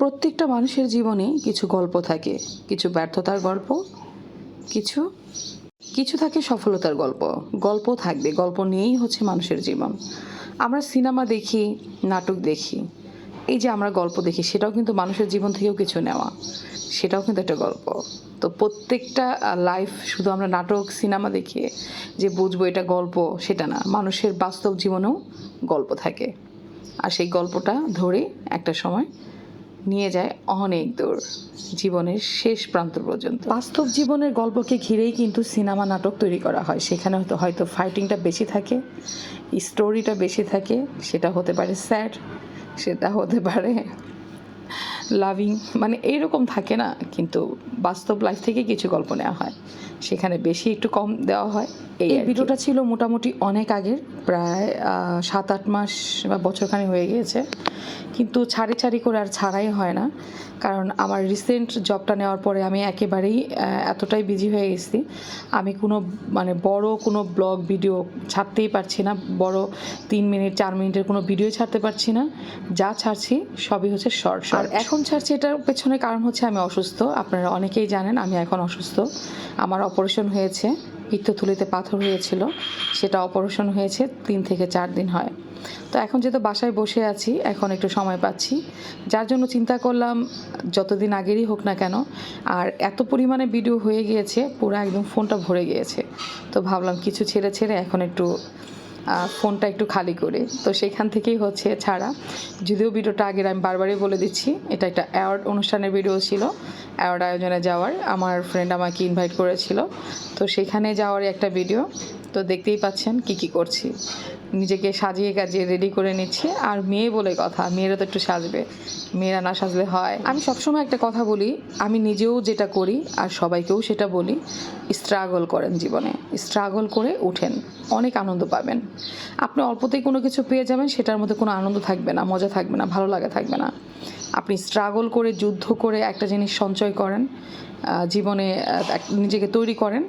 প্রত্যেকটা মানুষের জীবনে কিছু গল্প থাকে, কিছু ব্যর্থতার গল্প, কিছু কিছু থাকে সফলতার গল্প। গল্প থাকবে, গল্প নিয়েই হচ্ছে মানুষের জীবন। আমরা সিনেমা দেখি, নাটক দেখি, এই যে আমরা গল্প দেখি, সেটাও কিন্তু মানুষের জীবন থেকেও কিছু নেওয়া। সেটাও কিন্তু একটা গল্প। তো প্রত্যেকটা লাইফ শুধু আমরা নাটক, সিনেমা দেখিয়ে যে বুঝব এটা গল্প, সেটা না। মানুষের বাস্তব জীবনেও গল্প থাকে। আর সেই গল্পটা ধরে একটা সময় নিয়ে যায় অনেক দূর জীবনের শেষ প্রান্ত পর্যন্ত। বাস্তব জীবনের গল্পকে ঘিরেই কিন্তু সিনেমা নাটক তৈরি করা হয়। সেখানে হয়তো হয়তো ফাইটিংটা বেশি থাকে স্টোরিটা বেশি থাকে সেটা হতে পারে স্যাড সেটা হতে পারে লাভিং মানে এইরকম থাকে না কিন্তু বাস্তব লাইফ থেকে কিছু গল্প নেওয়া হয়। সেখানে বেশি একটু কম দেওয়া হয় এই ভিডিওটা ছিল মোটামুটি অনেক আগের প্রায় সাত আট মাস বা বছরখানি হয়ে গিয়েছে। কিন্তু ছাড়ি ছাড়ি করে আর ছাড়াই হয় না। কারণ আমার রিসেন্ট জবটা নেওয়ার পরে আমি একেবারেই এতটাই বিজি হয়ে গেছি। আমি কোনো মানে বড় কোনো ব্লগ ভিডিও ছাড়তেই পারছি না। বড় তিন মিনিট চার মিনিটের কোনো ভিডিও ছাড়তে পারছি না। যা ছাড়ছি সবই হচ্ছে শর্ট আর এখন ছাড়ছি এটার পেছনে কারণ হচ্ছে আমি অসুস্থ। আপনারা অনেকেই জানেন আমি এখন অসুস্থ। আমার অপারেশন হয়েছে পিত্তথলিতে পাথর হয়েছিল। সেটা অপারেশন হয়েছে তিন থেকে চার দিন হয়। তো এখন যেহেতু বাসায় বসে আছি, এখন একটু সময় পাচ্ছি। যার জন্য চিন্তা করলাম, যতদিন আগেরই হোক না কেন, আর এত পরিমাণে ভিডিও হয়ে গিয়েছে, পুরো একদম ফোনটা ভরে গিয়েছে। তো ভাবলাম কিছু ছেড়ে ছেড়ে এখন একটু ফোনটা একটু খালি করে। তো সেখান থেকেই হচ্ছে ছাড়া। যদিও ভিডিওটা আগের আমি বারবারই বলে দিচ্ছি, এটা একটা অ্যাওয়ার্ড অনুষ্ঠানের ভিডিও ছিল। অ্যাওয়ার্ড আয়োজনে যাওয়ার, আমার ফ্রেন্ড আমাকে ইনভাইট করেছিল। তো সেখানে যাওয়ার একটা ভিডিও তো দেখতেই পাচ্ছেন কি কি করছি। নিজেকে সাজিয়ে কাজিয়ে রেডি করে নিচ্ছি। আর মেয়ে বলে কথা, মেয়েরা তো একটু সাজবে, মেয়েরা না সাজলে হয়। আমি সবসময় একটা কথা বলি, আমি নিজেও যেটা করি আর সবাইকেও সেটা বলি স্ট্রাগল করেন জীবনে স্ট্রাগল করে উঠেন, অনেক আনন্দ পাবেন। আপনি অল্পতেই কোনো কিছু পেয়ে যাবেন, সেটার মধ্যে কোনো আনন্দ থাকবে না, মজা থাকবে না, ভালো লাগা থাকবে না। আপনি স্ট্রাগল করে, যুদ্ধ করে একটা জিনিস সঞ্চয় করেন জীবনে নিজেকে তৈরি করেন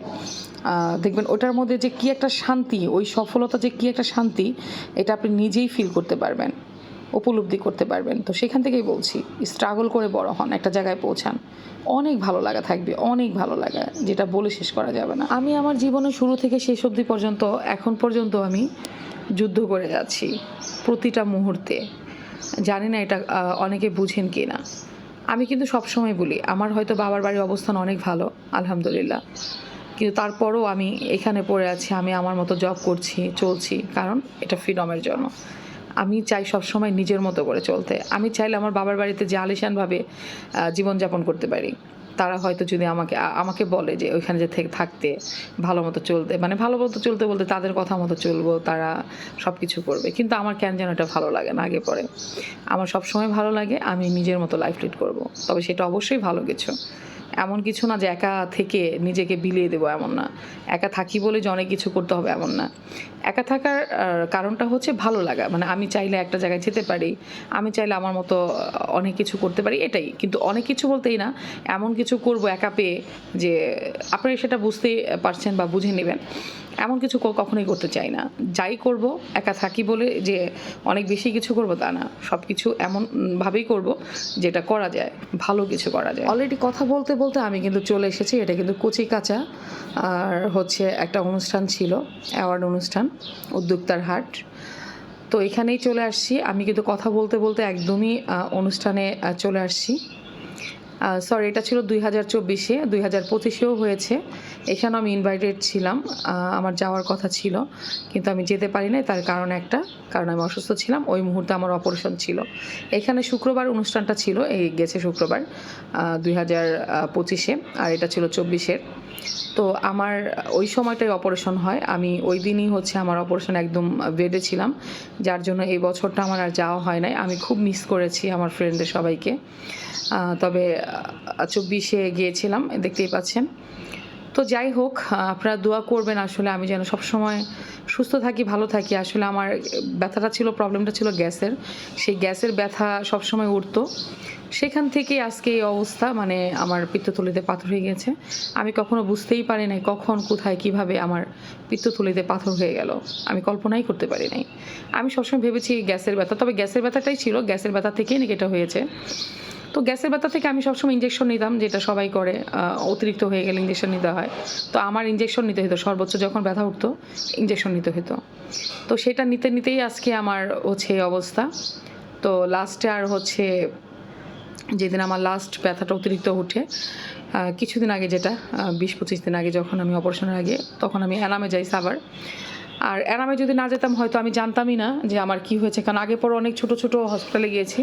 দেখবেন ওটার মধ্যে যে কি একটা শান্তি, ওই সফলতা যে কি একটা শান্তি, এটা আপনি নিজেই ফিল করতে পারবেন, উপলব্ধি করতে পারবেন। তো সেখান থেকেই বলছি স্ট্রাগল করে বড় হন, একটা জায়গায় পৌঁছান। অনেক ভালো লাগা থাকবে, অনেক ভালো লাগা, যেটা বলে শেষ করা যাবে না। আমি আমার জীবনের শুরু থেকে শেষ অবধি পর্যন্ত, এখন পর্যন্ত আমি যুদ্ধ করে যাচ্ছি, প্রতিটা মুহূর্তে। জানি না এটা অনেকে বুঝেন কি না আমি কিন্তু সবসময় বলি, আমার হয়তো বাবার বাড়ির অবস্থান অনেক ভালো, আলহামদুলিল্লাহ। কিন্তু তারপরও আমি এখানে পড়ে আছি, আমি আমার মতো জব করছি, চলছি, কারণ এটা ফ্রিডমের জন্য। আমি চাই সবসময় নিজের মতো করে চলতে। আমি চাইলে আমার বাবার বাড়িতে যে আলিশানভাবে জীবনযাপন করতে পারি। তারা হয়তো যদি আমাকে আমাকে বলে যে ওইখানে যে থেকে থাকতে, ভালো মতো চলতে মানে ভালো মতো চলতে বলতে তাদের কথা মতো চলবো, তারা সব কিছু করবে। কিন্তু আমার কেন যেন এটা ভালো লাগে না আগে পরে। আমার সবসময় ভালো লাগে, আমি নিজের মতো লাইফ লিড করব। তবে সেটা অবশ্যই ভালো কিছু। এমন কিছু না যে একা থেকে নিজেকে বিলিয়ে দেবো এমন না। একা থাকি বলে যে অনেক কিছু করতে হবে এমন না। একা থাকার কারণটা হচ্ছে ভালো লাগা। মানে আমি চাইলে একটা জায়গায় যেতে পারি, আমি চাইলে আমার মতো অনেক কিছু করতে পারি, এটাই। কিন্তু অনেক কিছু বলতেই না, এমন কিছু করব একা পেয়ে যে আপনারা সেটা বুঝতেই পারছেন বা বুঝে নেবেন। এমন কিছু কখনোই করতে চাই না। যাই করব একা থাকি বলে যে অনেক বেশি কিছু করব তা না। সব কিছু এমন উম, ভাবেই করব যেটা করা যায় ভালো কিছু করা যায়। অলরেডি কথা বলতে বলতে আমি কিন্তু চলে এসেছি। এটা কিন্তু কচি কাঁচা। আর হচ্ছে একটা অনুষ্ঠান ছিল অ্যাওয়ার্ড অনুষ্ঠান উদ্যোক্তার হাট। তো এখানেই চলে আসছি। আমি কিন্তু কথা বলতে বলতে একদমই অনুষ্ঠানে চলে আসছি। সরি এটা ছিল দুই হাজার চব্বিশে, দুই হাজার পঁচিশেও হয়েছে। এখানেও আমি ইনভাইটেড ছিলাম। আমার যাওয়ার কথা ছিল, কিন্তু আমি যেতে পারি নাই, তার কারণ একটা, কারণ আমি অসুস্থ ছিলাম। ওই মুহূর্তে আমার অপারেশন ছিল। এখানে শুক্রবার অনুষ্ঠানটা ছিল, এই গেছে শুক্রবার দুই হাজার পঁচিশে, আর এটা ছিল চব্বিশের। তো আমার, ওই সময়টাই অপারেশন হয়। আমি ওই দিনই হচ্ছে আমার অপারেশন একদম বেডে ছিলাম, যার জন্য এই বছরটা আমার আর যাওয়া হয় নাই। আমি খুব মিস করেছি আমার ফ্রেন্ডদের সবাইকে। তবে চব্বিশে গিয়েছিলাম, দেখতেই পাচ্ছেন। তো যাই হোক আপনারা দোয়া করবেন আসলে আমি যেন সবসময় সুস্থ থাকি, ভালো থাকি। আসলে আমার ব্যথাটা ছিল, প্রবলেমটা ছিল গ্যাসের। সেই গ্যাসের ব্যথা সবসময় উঠতো। সেখান থেকে আজকে এই অবস্থা মানে আমার পিত্তথলিতে পাথর হয়ে গেছে। আমি কখনো বুঝতেই পারি নাই কখন, কোথায়, কীভাবে আমার পিত্তথলিতে পাথর হয়ে গেল। আমি কল্পনাই করতে পারি নাই। আমি সবসময় ভেবেছি গ্যাসের ব্যথা, তবে গ্যাসের ব্যথাটাই ছিল। গ্যাসের ব্যথা থেকেই নাকি এটা হয়েছে। তো গ্যাসের ব্যথা থেকে আমি সবসময় ইঞ্জেকশন নিতাম, যেটা সবাই করে অতিরিক্ত হয়ে গেলে ইঞ্জেকশন নিতে হয়। তো আমার ইঞ্জেকশন নিতে হতো সর্বোচ্চ যখন ব্যথা উঠতো ইঞ্জেকশন নিতে হতো তো সেটা নিতে নিতেই আজকে আমার হচ্ছে অবস্থা। তো লাস্টে আর হচ্ছে যেদিন আমার লাস্ট ব্যথাটা অতিরিক্ত উঠে কিছুদিন আগে যেটা বিশ পঁচিশ দিন আগে যখন আমি অপারেশনের আগে, তখন আমি অ্যানামে যাই সাবার আর অ্যানামে যদি না যেতাম হয়তো আমি জানতামই না যে আমার কি হয়েছে। কারণ আগে পরে অনেক ছোট ছোট হসপিটালে গিয়েছি।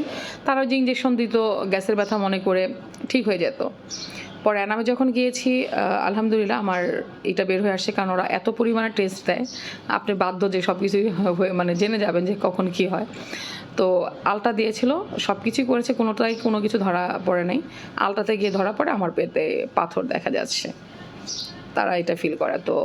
তারা যে ইঞ্জেকশন দিত, গ্যাসের ব্যথা মনে করে ঠিক হয়ে যেত। পরে অ্যানামে যখন গিয়েছি আলহামদুলিল্লাহ আমার এটা বের হয়ে আসছে কারণ ওরা এত পরিমাণে টেস্ট দেয়। আপনি বাধ্য যে সব কিছুই হয়ে মানে জেনে যাবেন যে কখন কি হয়। তো আলটা দিয়েছিল সব কিছুই করেছে। কোনোটাই কোনো কিছু ধরা পড়ে নাই। আলটাতে গিয়ে ধরা পড়ে, আমার পেতে পাথর দেখা যাচ্ছে। তারা এটা ফিল করে। তো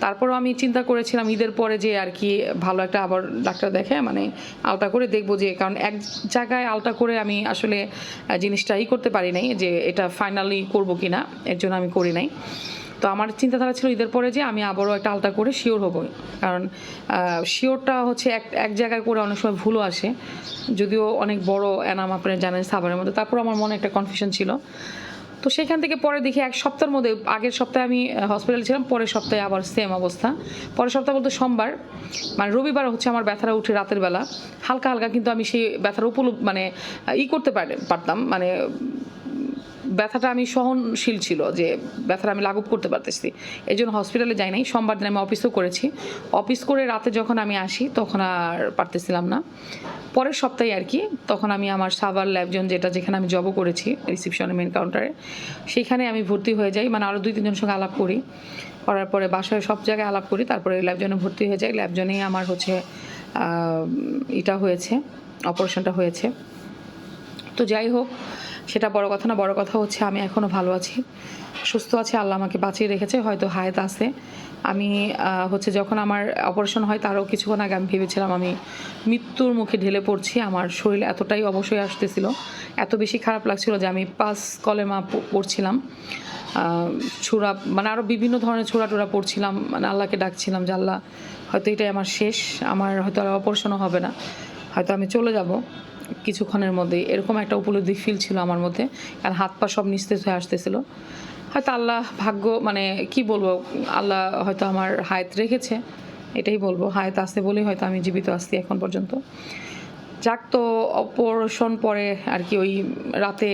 তারপরও আমি চিন্তা করেছিলাম ঈদের পরে যে আর কি ভালো একটা আবার ডাক্তার দেখে মানে আলটা করে দেখব যে কারণ এক জায়গায় আলটা করে আমি আসলে আহ, জিনিসটা ই করতে পারি নাই যে এটা ফাইনালি করব কি না এর জন্য আমি করি নাই। তো আমার চিন্তাধারা ছিল ঈদের পরে যে আমি আবারও একটা আলটা করে শিওর হব কারণ শিওরটা হচ্ছে এক এক জায়গায় করে অনেক সময় ভুলও আসে যদিও অনেক বড় অ্যানাম আপনারা জানেন সাবারের মধ্যে তারপর আমার মনে একটা কনফিউশন ছিল। তো সেখান থেকে পরে দেখি এক সপ্তাহের মধ্যে, আগের সপ্তাহে আমি হসপিটালে ছিলাম, পরের সপ্তাহে আবার সেম অবস্থা। পরের সপ্তাহ বলতে সোমবার মানে রবিবার হচ্ছে আমার ব্যথাটা উঠে রাতের বেলা। হালকা হালকা কিন্তু আমি সেই ব্যথার উপলব্ধ মানে ই করতে পারি, পারতাম মানে ব্যথাটা আমি সহনশীল ছিল যে ব্যথাটা আমি লাঘব করতে পারতেছি। এই জন্য হসপিটালে যাই নাই। সোমবার দিন আমি অফিসও করেছি। অফিস করে রাতে যখন আমি আসি, তখন আর পারতেছিলাম না। পরের সপ্তাহে আর কি, তখন আমি আমার সাভার ল্যাবজন যেটা যেখানে আমি জবও করেছি রিসিপশনে মেন কাউন্টারে সেখানে আমি ভর্তি হয়ে যাই। মানে আরও দুই তিনজনের সঙ্গে আলাপ করি। করার পরে বাসায় সব জায়গায় আলাপ করি। তারপরে ল্যাবজনে ভর্তি হয়ে যাই। ল্যাবজনেই আমার হচ্ছে এটা হয়েছে অপারেশনটা হয়েছে। তো যাই হোক সেটা বড় কথা না, বড় কথা হচ্ছে আমি এখনও ভালো আছি। সুস্থ আছি, আল্লাহ আমাকে বাঁচিয়ে রেখেছে, হয়তো হায়াত আছে। আমি হচ্ছে যখন আমার অপারেশন হয় তারও কিছুক্ষণ আগে আমি ভেবেছিলাম আমি মৃত্যুর মুখে ঢেলে পড়ছি, আমার শরীর এতটাই অবশ্যই আসতেছিল। এত বেশি খারাপ লাগছিল যে আমি পাস কলেমা পড়ছিলাম। ছুরা মানে আরও বিভিন্ন ধরনের ছোড়া টোড়া পড়ছিলাম মানে আল্লাহকে ডাকছিলাম যে আল্লাহ, হয়তো এটাই আমার শেষ, আমার হয়তো আর অপারেশনও হবে না। হয়তো আমি চলে যাব। কিছুক্ষণের মধ্যেই। এরকম একটা উপলব্ধি ফিল ছিল আমার মধ্যে। কারণ হাত পা সব নিস্তেজ হয়ে আসতেছিল। হয়তো আল্লাহ ভাগ্য মানে কি বলব, আল্লাহ হয়তো আমার হায়াত রেখেছে, এটাই বলব। হায়াত আসতে বলেই হয়তো আমি জীবিত আসছি এখন পর্যন্ত। যাক তো, অপারেশন পরে আর কি ওই রাতে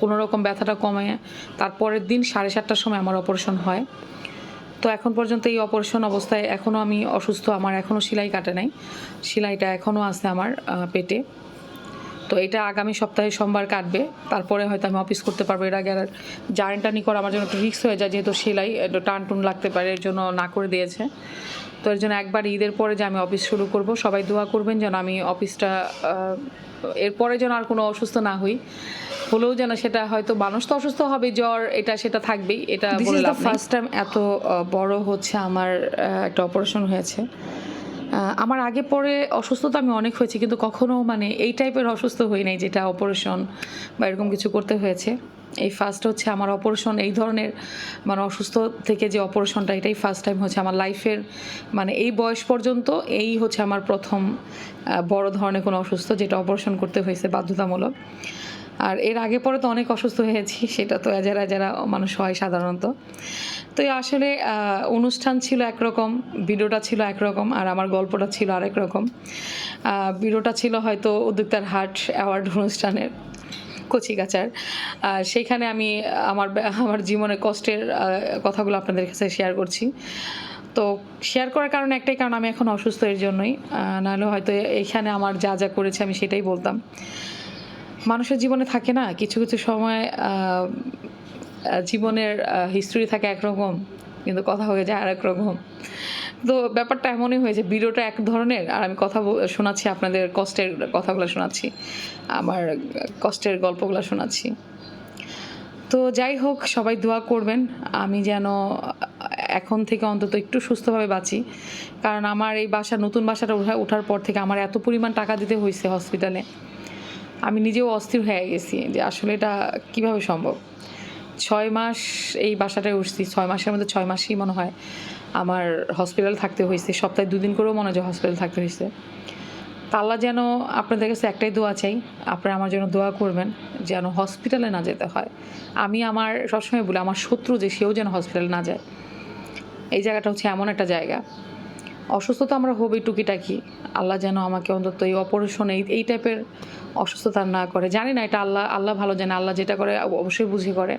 কোনো রকম ব্যথাটা কমে তারপরের দিন সাড়ে সাতটার সময় আমার অপারেশন হয়। তো এখন পর্যন্ত এই অপারেশন অবস্থায় এখনও আমি অসুস্থ। আমার এখনও সেলাই কাটে নাই। সেলাইটা এখনও আছে আমার পেটে। তো এটা আগামী সপ্তাহে সোমবার কাটবে। তারপরে হয়তো আমি অফিস করতে পারব। এর আগে আর জার্নিটানি করা আমার জন্য একটু রিস্ক হয়ে যায় যেহেতু সেলাই একটু টান টুন লাগতে পারে এর জন্য না করে দিয়েছে। তো এর জন্য একবার ঈদের পরে যে আমি অফিস শুরু করব সবাই দোয়া করবেন যেন আমি অফিসটা এরপরে যেন আর কোনো অসুস্থ না হই। হলেও যেন সেটা হয়তো মানুষ তো অসুস্থ হবে জ্বর এটা সেটা থাকবেই এটা ফার্স্ট টাইম এত বড় হচ্ছে আমার একটা অপারেশন হয়েছে। আমার আগে পরে অসুস্থতা আমি অনেক হয়েছি, কিন্তু কখনো মানে এই টাইপের অসুস্থ হই নাই যেটা অপারেশন বা এরকম কিছু করতে হয়েছে। এই ফার্স্ট হচ্ছে আমার অপারেশন এই ধরনের মানে অসুস্থ থেকে যে অপারেশনটা এটাই ফার্স্ট টাইম হচ্ছে আমার লাইফের মানে এই বয়স পর্যন্ত এই হচ্ছে আমার প্রথম বড় ধরনের কোনো অসুস্থ যেটা অপারেশন করতে হয়েছে বাধ্যতামূলক। আর এর আগে পরে তো অনেক অসুস্থ হয়েছি, সেটা তো যারা যারা মানুষ হয় সাধারণত। তো আসলে অনুষ্ঠান ছিল একরকম, ভিডিওটা ছিল একরকম, আর আমার গল্পটা ছিল আরেক রকম। ভিডিওটা ছিল হয়তো উদ্যোক্তার হাট অ্যাওয়ার্ড অনুষ্ঠানের, কচিকাচার। সেইখানে আমি আমার আমার জীবনের কষ্টের কথাগুলো আপনাদের কাছে শেয়ার করছি। তো শেয়ার করার কারণে একটাই, কারণ আমি এখন অসুস্থ এর জন্যই। নাহলে হয়তো এখানে আমার যা যা করেছে আমি সেটাই বলতাম। মানুষের জীবনে থাকে না, কিছু কিছু সময় জীবনের হিস্ট্রি থাকে একরকম, কিন্তু কথা হয়ে যায় আরেক রকম তো ব্যাপারটা এমনই হয়েছে ভিডিওটা এক ধরনের, আর আমি কথা শোনাচ্ছি আপনাদের কষ্টের কথাগুলো শোনাচ্ছি, আমার কষ্টের গল্পগুলো শোনাচ্ছি। তো যাই হোক, সবাই দোয়া করবেন, আমি যেন এখন থেকে অন্তত একটু সুস্থভাবে বাঁচি, কারণ আমার এই বাসা, নতুন বাসাটা ওঠার পর থেকে আমার এত পরিমাণ টাকা দিতে হয়েছে হসপিটালে আমি নিজেও অস্থির হয়ে গেছি যে আসলে এটা কীভাবে সম্ভব? ছয় মাস এই বাসাটায় উঠছি, ছয় মাসের মধ্যে ছয় মাসই মনে হয় আমার হসপিটাল থাকতে হয়েছে, সপ্তাহে দুদিন করেও মনে হয় হসপিটাল থাকতে হয়েছে। তা আল্লাহ যেন আপনাদের কাছে একটাই দোয়া চাই, আপনারা আমার জন্য দোয়া করবেন যেন হসপিটালে না যেতে হয়। আমি আমার সবসময় বলি, আমার শত্রু যে সেও যেন হসপিটালে না যায়। এই জায়গাটা হচ্ছে এমন একটা জায়গা। অসুস্থ তো আমরা হবেই টুকিটাকি আল্লাহ যেন আমাকে অন্তত এই অপারেশন এই টাইপের অসুস্থতা না করে। জানি না এটা আল্লাহ আল্লাহ ভালো জানে, আল্লাহ যেটা করে অবশ্যই বুঝি করে।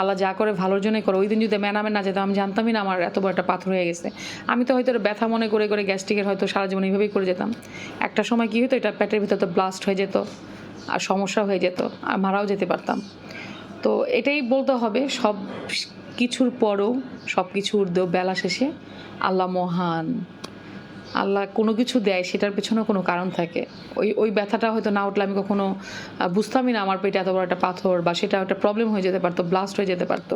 আল্লাহ যা করে ভালোর জন্যই করে। ওই দিন যদি ম্যানামে না যেতাম, আমি জানতামই না আমার এত বড় একটা পাথর হয়ে গেছে। আমি তো হয়তো ব্যথা মনে করে করে গ্যাস্ট্রিকের হয়তো সারা জীবন এইভাবেই করে যেতাম। একটা সময় কী হতো, এটা পেটের ভিতর তো ব্লাস্ট হয়ে যেত, আর সমস্যা হয়ে যেত, আর মারাও যেতে পারতাম। তো এটাই বলতে হবে, সব কিছুর পরও সব কিছু উর্ধেও বেলা শেষে আল্লাহ মহান। আল্লাহ কোনো কিছু দেয়, সেটার পেছনেও কোনো কারণ থাকে। ওই ওই ব্যথাটা হয়তো না উঠলে আমি কখনো বুঝতামই না আমার পেটে এত বড় একটা পাথর বা সেটা একটা প্রবলেম হয়ে যেতে পারতো ব্লাস্ট হয়ে যেতে পারতো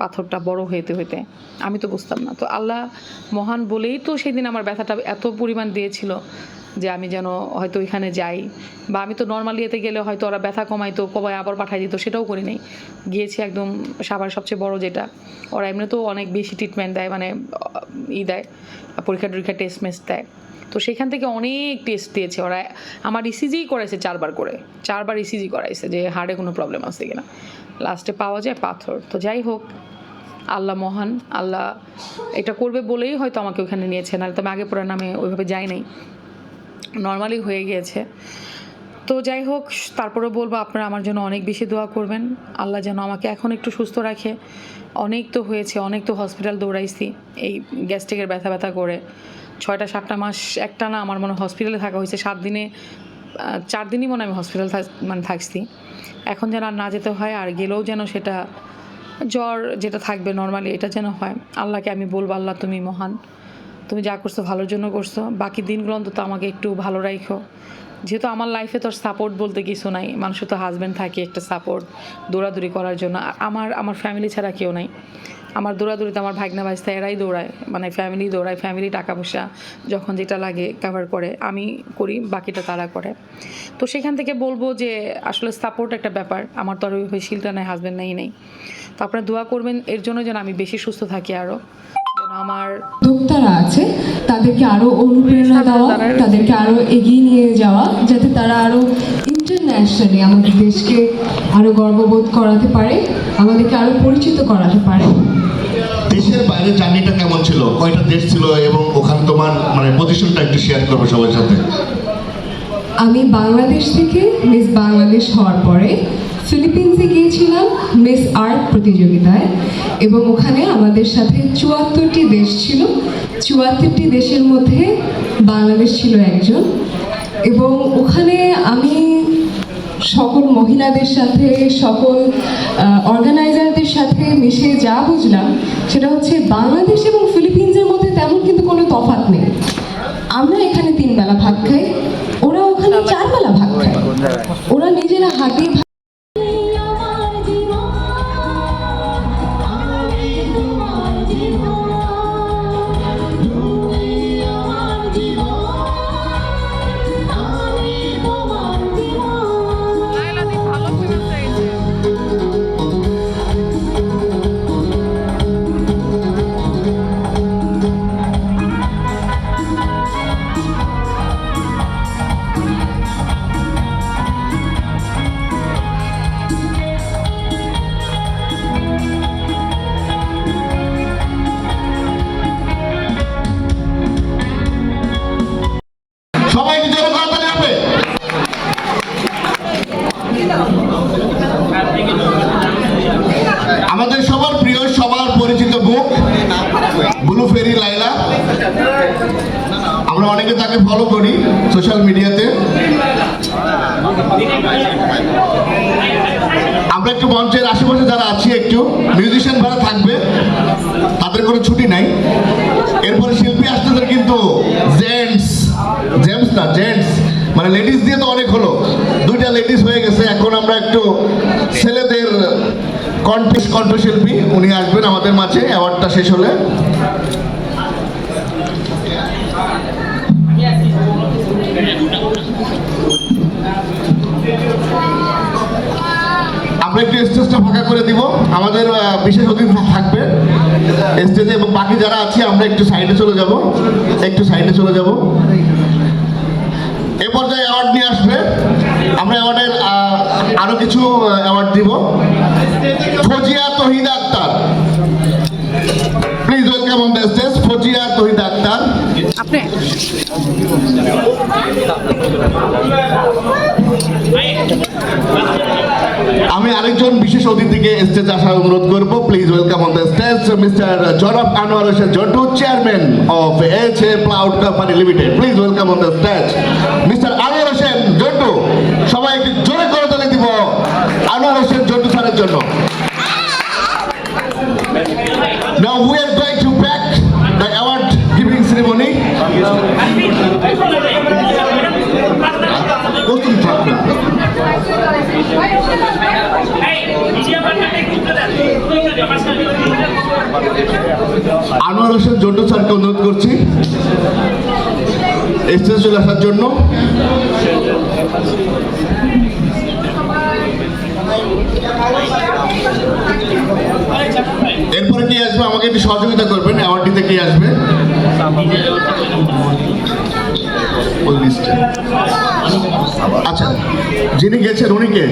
পাথরটা বড় হইতে হইতে। আমি তো বুঝতাম না। তো আল্লাহ মহান বলেই তো সেদিন আমার ব্যথাটা এত পরিমাণ দিয়েছিল যে আমি যেন হয়তো ওইখানে যাই। বা আমি তো নর্মালি এতে গেলে হয়তো ওরা ব্যথা কমাইতো কবাই আবার পাঠাই দিত, সেটাও করি নাই। গিয়েছি একদম সাবার সবচেয়ে বড় যেটা। ওরা এমনিতেও অনেক বেশি ট্রিটমেন্ট দেয় মানে ই দেয়, পরীক্ষা টরীক্ষা টেস্ট মেস্ট দেয়। তো সেখান থেকে অনেক টেস্ট দিয়েছে ওরা। আমার ইসিজিই করাইছে চারবার করে। চারবার ইসিজি করাইছে যে হার্টে কোনো প্রবলেম আছে কিনা। লাস্টে পাওয়া যায় পাথর। তো যাই হোক, আল্লাহ মহান, আল্লাহ এটা করবে বলেই হয়তো আমাকে ওখানে নিয়েছে। নাহলে তো আমি আগে পরে নামে ওইভাবে যাই নাই। নর্মালি হয়ে গিয়েছে। তো যাই হোক, তারপরে বলব আপনারা আমার জন্য অনেক বেশি দোয়া করবেন। আল্লাহ যেন আমাকে এখন একটু সুস্থ রাখে। অনেক তো হয়েছে, অনেক তো হসপিটাল দৌড়াইছি, এই গ্যাস্ট্রিকের ব্যথা ব্যথা করে। ছয়টা সাতটা মাস, একটা না আমার মনে হসপিটালে থাকা হয়েছে। সাত দিনে চার দিনই মনে আমি হসপিটাল মানে থাকছি। এখন যেন আর না যেতে হয়, আর গেলেও যেন সেটা জ্বর যেটা থাকবে নর্মালি এটা যেন হয়। আল্লাহকে আমি বলব, আল্লাহ তুমি মহান। তুমি যা করছ ভালোর জন্য করছ, বাকি দিনগুলো অন্তত আমাকে একটু ভালো রাখো যেহেতু আমার লাইফে তোর সাপোর্ট বলতে কিছু নাই, মানুষের তো হাজব্যান্ড থাকে একটা সাপোর্ট দৌড়াদৌড়ি করার জন্য। আর আমার আমার ফ্যামিলি ছাড়া কেউ নাই। আমার দৌড়াদৌড়িতে আমার ভাগনা ভাইস্তা এরাই দৌড়ায় মানে ফ্যামিলি দৌড়ায় ফ্যামিলি টাকা পয়সা যখন যেটা লাগে কভার করে, আমি করি, বাকিটা তারা করে। তো সেখান থেকে বলব যে, আসলে সাপোর্ট একটা ব্যাপার। আমার তো আর ওই শিলটা নাই হাজব্যান্ড নেই নেই। তো আপনারা দোয়া করবেন, এর জন্য যেন আমি বেশি সুস্থ থাকি আরও আমার উদ্যোক্তারা আছে তাদেরকে আরও অনুপ্রেরণা দেওয়া তাদেরকে আরও এগিয়ে নিয়ে যাওয়া যাতে তারা আরও ইন্টারন্যাশনালি আমাদের দেশকে আরও গর্ববোধ করাতে পারে আমাদেরকে আরও পরিচিত করাতে পারে। দেশের বাইরে জার্নিটা কেমন ছিল? কয়টা দেশ ছিল এবং ওখানে তোমার মানে পজিশনটা একটু শেয়ার করবে সবার সাথে? আমি বাংলাদেশ থেকে মিস বাংলাদেশ হওয়ার পরে ফিলিপিন্সে গিয়েছিলাম মিস আর্ট প্রতিযোগিতায় এবং ওখানে আমাদের সাথে চুয়াত্তরটি দেশ ছিল। চুয়াত্তরটি দেশের মধ্যে বাংলাদেশ ছিল একজন। এবং ওখানে আমি সকল মহিলাদের সাথে সকল অর্গানাইজারদের সাথে মিশে যা বুঝলাম সেটা হচ্ছে বাংলাদেশ এবং ফিলিপিন্সের মধ্যে তেমন কিন্তু কোনো তফাত নেই। আমরা এখানে তিন বেলা ভাত খাই ওরা ওখানে চার বেলা ভাত খায়। ওরা নিজেরা হাতে জেন্টস না জেন্টস মানে লেডিস দিয়ে তো অনেক হলো। দুইটা লেডিস হয়ে গেছে, এখন আমরা একটু ছেলেদের কণ্ঠ কণ্ঠশিল্পী উনি আসবেন আমাদের মাঝে অ্যাওয়ার্ডটা শেষ হলে। আমরা একটু স্টেজটা ফাঁকা করে দিব। আমাদের বিশেষ অতিথি থাকবে স্টেজে এবং বাকি যারা আছে, আমরা একটু সাইডে চলে যাব। একটু সাইডে চলে যাব। এ পর্যায়ে অ্যাওয়ার্ড নিয়ে আসবে। আমরা অ্যাওয়ার্ডের আরও কিছু অ্যাওয়ার্ড দিব। Fozia Tohid Akhtar. Please welcome on the stage Fozia Tohid Akhtar. আমি আরেকজন বিশেষ অতিথিকে স্টেজে আসার অনুরোধ করব। Please welcome on the stage mister জনব Anwar Hossain Jontu chairman of H A cloud company limited please welcome on the stage mister Anwar Hossain Jontu সবাই একটু জোরে করে তুলে দিব। আনোয়ার হোসেন জন্টু স্যারের জন্য। স্টেজে চলে আসার জন্য। এরপরে কি আসবে? আমাকে একটু সহযোগিতা করবেন অ্যাওয়ার্ড দিতে কি আসবে? আচ্ছা যিনি গেছেন উনি কে?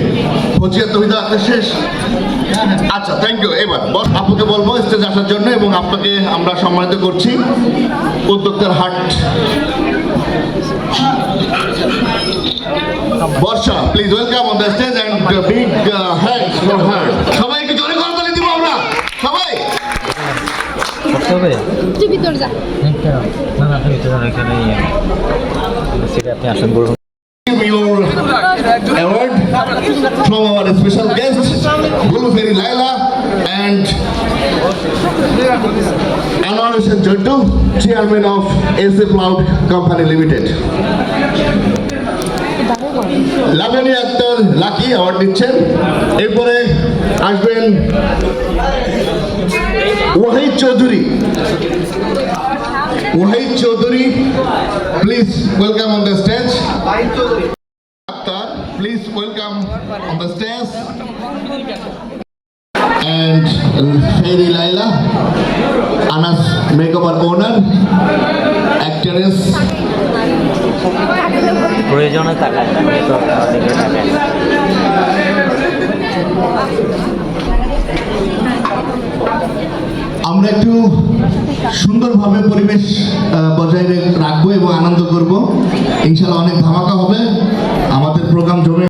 ফজিয়া তহিদা শেষ? আচ্ছা থ্যাংক ইউ এবার আপুকে বলব স্টেজ আসার জন্য এবং আপনাকে আমরা সম্মানিত করছি। উদ্যোক্তার হাট। Barsha please welcome on the stage and big hands for her সবাই একটু জোরে করে তালি দিব আমরা। সবাই। ইয়ে। award from our special guest, Gulu Feri Laila and Anwar Hussain Joddu, Chairman of AC Cloud Company Limited. Laboni Akhtar Lucky award দিচ্ছেন এরপরে আসবেন Wahid Chowdhury Wahid Chowdhury please welcome on the stage Akhtar, please welcome on the stairs. And Fairy Laila, Anas makeover owner, actress, প্রয়োজনে তাকায়। আমরা একটু সুন্দরভাবে পরিবেশ বজায় রাখব এবং আনন্দ করব। ইনশাল্লাহ অনেক ধামাকা হবে। আমাদের প্রোগ্রাম জমে